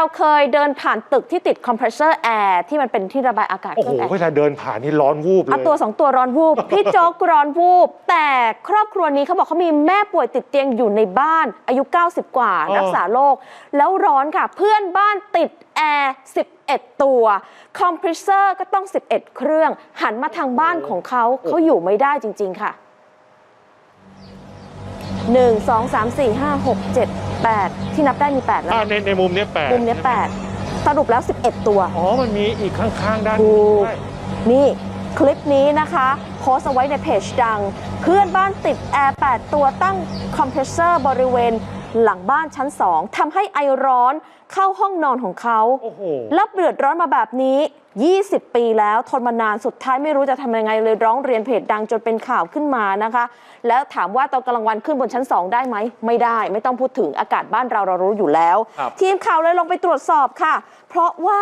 เราเคยเดินผ่านตึกที่ติดคอมเพรสเซอร์แอร์ที่มันเป็นที่ระบายอากาศโอ้เคโหรื่องแอร์เวลาเดินผ่านนี่ร้อนวูบเลเอายตัวสองตัวร้อนวูบ พี่โจ๊กร้อนวูบ แต่ครอบครัวนี้เขาบอกเขามีแม่ป่วยติดเตียงอยู่ในบ้านอายุ 90 กว่าเออรักษาโรคแล้วร้อนค่ะ เพื่อนบ้านติดแอร์11 ตัว คอมเพรสเซอร์ก็ต้อง 11 เครื่อง หันมาทางบ้านของเขาเขาอยู่ไม่ได้จริง ๆ ค่ะ 1 2 3 4 5 6 7 8 ที่นับได้มี 8 แล้วอ่าในในมุมเนี้ยแปดมุมเนี้ย8สรุปแล้ว 11 ตัว อ๋อมันมีอีกข้างๆด้านถูนี้กด้วยนี่คลิปนี้นะคะโพสต์เอาไว้ในเพจดัง เพื่อนบ้านติดแอร์ 8 ตัวตั้งคอมเพรสเซอร์บริเวณ หลังบ้านชั้น2ทำให้ไอร้อนเข้าห้องนอนของเขาโอ้โห แล้วเดือดร้อนมาแบบนี้ 20 ปีแล้วทนมานานสุดท้ายไม่รู้จะทำยังไงเลยร้องเรียนเพจดังจนเป็นข่าวขึ้นมานะคะ แล้วถามว่าตอนกลางวันขึ้นบนชั้น 2 ได้ไหม ไม่ได้ ไม่ต้องพูดถึงอากาศบ้านเราเรารู้อยู่แล้ว ครับ ทีมข่าวเลยลงไปตรวจสอบค่ะ เพราะว่า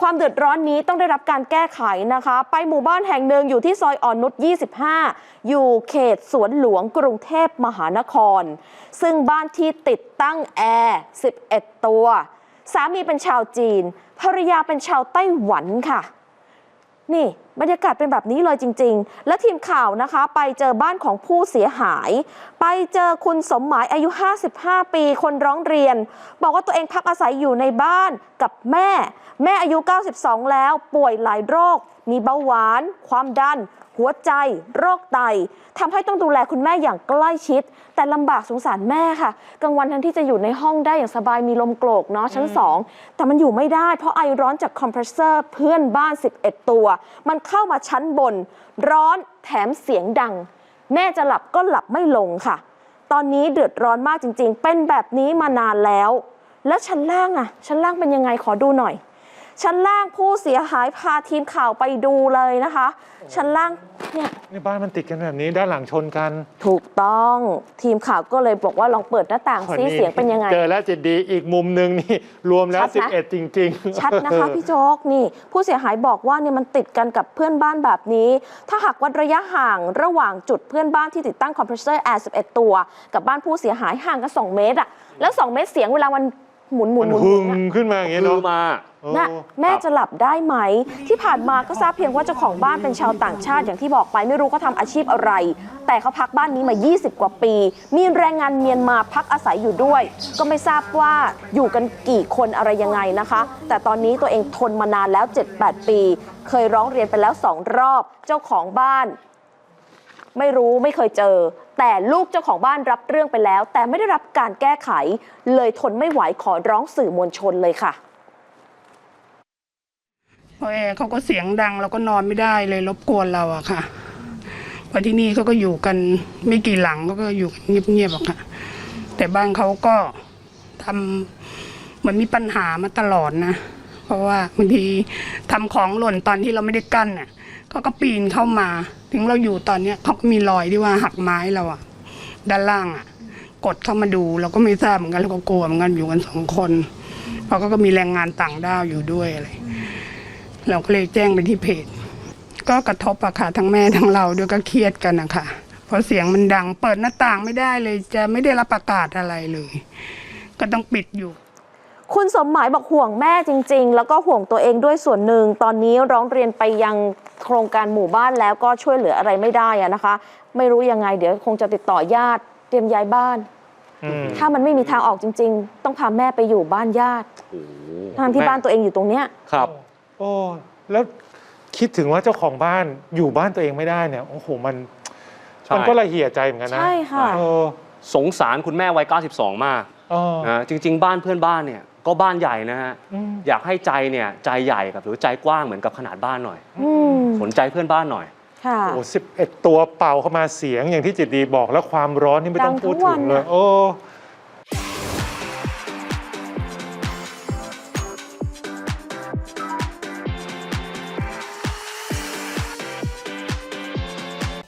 ความเดือดร้อนนี้ต้องได้รับการแก้ไขนะคะ ไปหมู่บ้านแห่งหนึ่งอยู่ที่ซอยอ่อนนุช 25 อยู่เขตสวนหลวงกรุงเทพมหานคร ซึ่งบ้านที่ติดตั้งแอร์ 11 ตัว สามีเป็นชาวจีน ภรรยาเป็นชาวไต้หวันค่ะ นี่ บรรยากาศเป็นแบบนี้เลยจริง ๆ และทีมข่าวนะคะ ไปเจอบ้านของผู้เสียหาย ไปเจอคุณสมหมายอายุ 55 ปีคนร้องเรียน บอกว่าตัวเองพักอาศัยอยู่ในบ้านกับแม่ แม่อายุ 92 แล้วป่วยหลายโรค มีเบาหวาน ความดัน หัวใจ โรคไตทำให้ต้องดูแลคุณแม่อย่างใกล้ชิด แต่ลำบากสงสารแม่ค่ะกลางวันทันที่จะอยู่ในห้องได้อย่างสบายมีลมโกรกเนาะชั้น 2 แต่มันอยู่ไม่ได้เพราะไอร้อนจากคอมเพรสเซอร์เพื่อนบ้าน 11 ตัว มันเข้ามาชั้นบน ร้อนแถมเสียงดัง แม่จะหลับก็หลับไม่ลงค่ะ ตอนนี้เดือดร้อนมากจริง ๆ เป็นแบบนี้มานานแล้ว แล้วชั้นล่างอะชั้นล่างเป็นยังไงขอดูหน่อย ชั้นล่างผู้เสียหายพาทีมข่าวไปดูเลยนะคะ ชั้นล่างเนี่ยนี่บ้านมันติดกันแบบนี้ด้านหลังชนกันถูกต้องทีมข่าวก็เลยบอกว่าลองเปิดหน้าต่างซิคนนี้เสียงเป็นยังไง เจอแล้วจะดีอีกมุมหนึ่งนี่รวมแล้วชัดไหม11 จริง ๆ ชัดนะคะพี่โจ๊กนี่ ผู้เสียหายบอกว่าเนี่ยมันติดกันกับเพื่อนบ้านแบบนี้ ถ้าหากวัดระยะห่างระหว่างจุดเพื่อนบ้านที่ติดตั้งคอมเพรสเซอร์แอร์11 ตัว กับบ้านผู้เสียหายห่างกัน2เมตรอะแล้ว 2 เมตรเสียงเวลามัน หมุนหมุมันนหมุนหึหมุงนอะขึ้นมาอย่างเงี้ยคืเนาะอมาโอ้น่ะแม่จะหลับได้ไหม ที่ผ่านมาก็ทราบเพียงว่าเจ้าของบ้านเป็นชาวต่างชาติอย่างที่บอกไปไม่รู้เขาทำอาชีพอะไร แต่เขาพักบ้านนี้มา 20 กว่าปี มีแรงงานเมียนมาพักอาศัยอยู่ด้วย ก็ไม่ทราบว่าอยู่กันกี่คนอะไรยังไงนะคะ แต่ตอนนี้ตัวเองทนมานานแล้ว 7-8 ปี เคยร้องเรียนไปแล้วสองรอบเจ้าของบ้าน ไม่รู้ไม่เคยเจอ แต่ลูกเจ้าของบ้านรับเรื่องไปแล้ว แต่ไม่ได้รับการแก้ไข เลยทนไม่ไหวขอร้องสื่อมวลชนเลยค่ะเพราะแอร์เขาก็เสียงดังเราก็นอนไม่ได้เลยรบกวนเราอะค่ะพราะที่นี่เขาก็อยู่กันไม่กี่หลังเขาก็อยู่เงียบๆอะค่ะ แต่บ้านเขาก็ทำเหมือนมีปัญหามาตลอดนะ เพราะว่าบางทีทำของหล่นตอนที่เราไม่ได้กั้นน่ะ เขาก็ปีนเข้ามา ถึงเราอยู่ตอนเนี้ยเขาก็มีรอยที่ว่าหักไม้เราอะด้านล่างอะกดเข้ามาดูเราก็ไม่ทราบเหมือนกันเราก็กลัวเหมือนกันอยู่กันสองคนเพราะก็มีแรงงานต่างด้าวอยู่ด้วยอะไรเราก็เลยแจ้งไปที่เพจ ก็กระทบอะค่ะทั้งแม่ทั้งเราด้วยก็เครียดกันนะคะเพราะเสียงมันดัง เปิดหน้าต่างไม่ได้เลย จะไม่ได้รับอากาศอะไรเลย ก็ต้องปิดอยู่คุณสมหมายบอกห่วงแม่จริง ๆ แล้วก็ห่วงตัวเองด้วยส่วนหนึ่ง ตอนนี้ร้องเรียนไปยัง โครงการหมู่บ้านแล้วก็ช่วยเหลืออะไรไม่ได้อะนะคะ ไม่รู้ยังไงเดี๋ยวคงจะติดต่อญาติเตรียมย้ายบ้าน อืมถ้ามันไม่มีทางออกจริง ๆ ต้องพาแม่ไปอยู่บ้านญาติโอ้โหทั้งที่บ้านตัวเองอยู่ตรงเนี้ย ครับ โอ้แล้วคิดถึงว่าเจ้าของบ้านอยู่บ้านตัวเองไม่ได้เนี่ย โอ้โห มัน ใช่ มันก็ละเหี่ยใจเหมือนกันนะใช่ค่ะ เออสงสารคุณแม่วัย 92 มากเออนะจริง ๆ บ้านเพื่อนบ้านเนี่ย ก็บ้านใหญ่นะฮะอืมอยากให้ใจเนี่ยใจใหญ่กับหรือใจกว้างเหมือนกับขนาดบ้านหน่อย อืมสนใจเพื่อนบ้านหน่อย ค่ะ โอ้สิบเอ็ดตัวเป่าเข้ามาเสียงอย่างที่จิตดีบอกแล้วความร้อนนี่ไม่ต้องดังทั้พูดงวัถึนงเลยอะ โอ้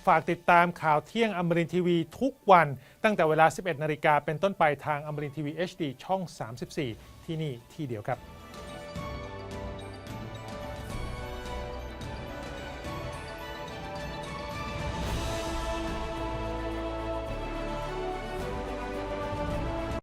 ฝากติดตามข่าวเที่ยงอมรินทีวีทุกวันตั้งแต่เวลา 11 นาฬิกาเป็นต้นไปทางอมรินทีวี HD ช่อง 34 ที่นี่ที่เดียวครับ